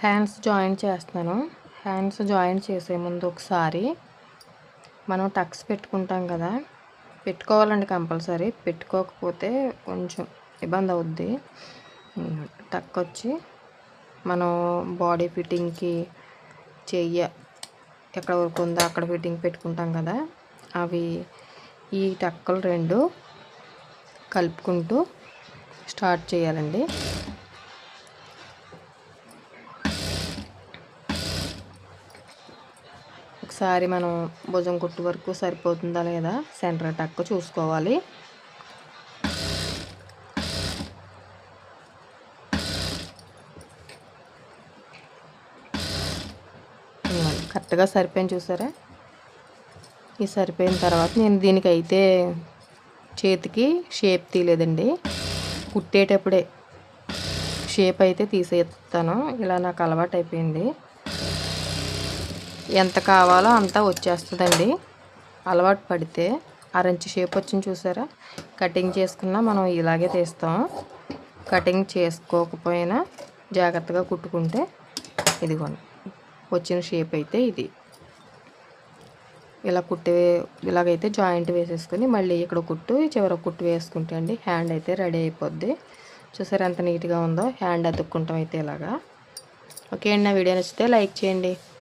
Hands joint చేస్తున్నాను. Hands joint చేసే ముందు ఒకసారి మనం టక్స్ పెట్టుకుంటాం కదా. పెట్టుకోవాలండి కంపల్సరీ. పెట్టుకోకపోతే కొంచెం ఇబ్బంది అవుద్ది. టక్ వచ్చి మనం బాడీ ఫిట్టింగ్కి చెయ్య ఎక్కడ వరకు ఉందో అక్కడ ఫిట్టింగ్ పెట్టుకుంటాం కదా. అవి ఈ టక్కలు రెండు కలుపుకుంటూ స్టార్ట్ చేయాలండి. ఒకసారి మనం భుజం కుట్టు వరకు సరిపోతుందా లేదా? సెంటర్ టక్ చూసుకోవాలి. కరెక్ట్గా సరిపోయింది చూసారా? ఈ సరిపోయిన తర్వాత నేను దీనికైతే చేతికి షేప్ తీయలేదండి. కుట్టేటప్పుడే షేప్ అయితే తీసేస్తాను. ఇలా నాకు అలవాటు అయిపోయింది ఎంత కావాలో అంతా వచ్చేస్తుందండి. అలవాటు పడితే అరంచి షేప్ వచ్చింది చూసారా? కటింగ్ చేసుకున్నా మనం ఇలాగే తీస్తాం. కటింగ్ చేసుకోకపోయినా జాగ్రత్తగా కుట్టుకుంటే ఇదిగోండి వచ్చిన షేప్ అయితే ఇది. ఇలా కుట్టే ఇలాగైతే జాయింట్ వేసేసుకొని మళ్ళీ ఇక్కడ కుట్టు చివర కుట్టు వేసుకుంటే అండి హ్యాండ్ అయితే రెడీ అయిపోద్ది. చూసారు ఎంత నీట్గా ఉందో? హ్యాండ్ అతుక్కుంటాం అయితే ఇలాగా. ఓకే అండి నా వీడియో నచ్చితే లైక్ చేయండి.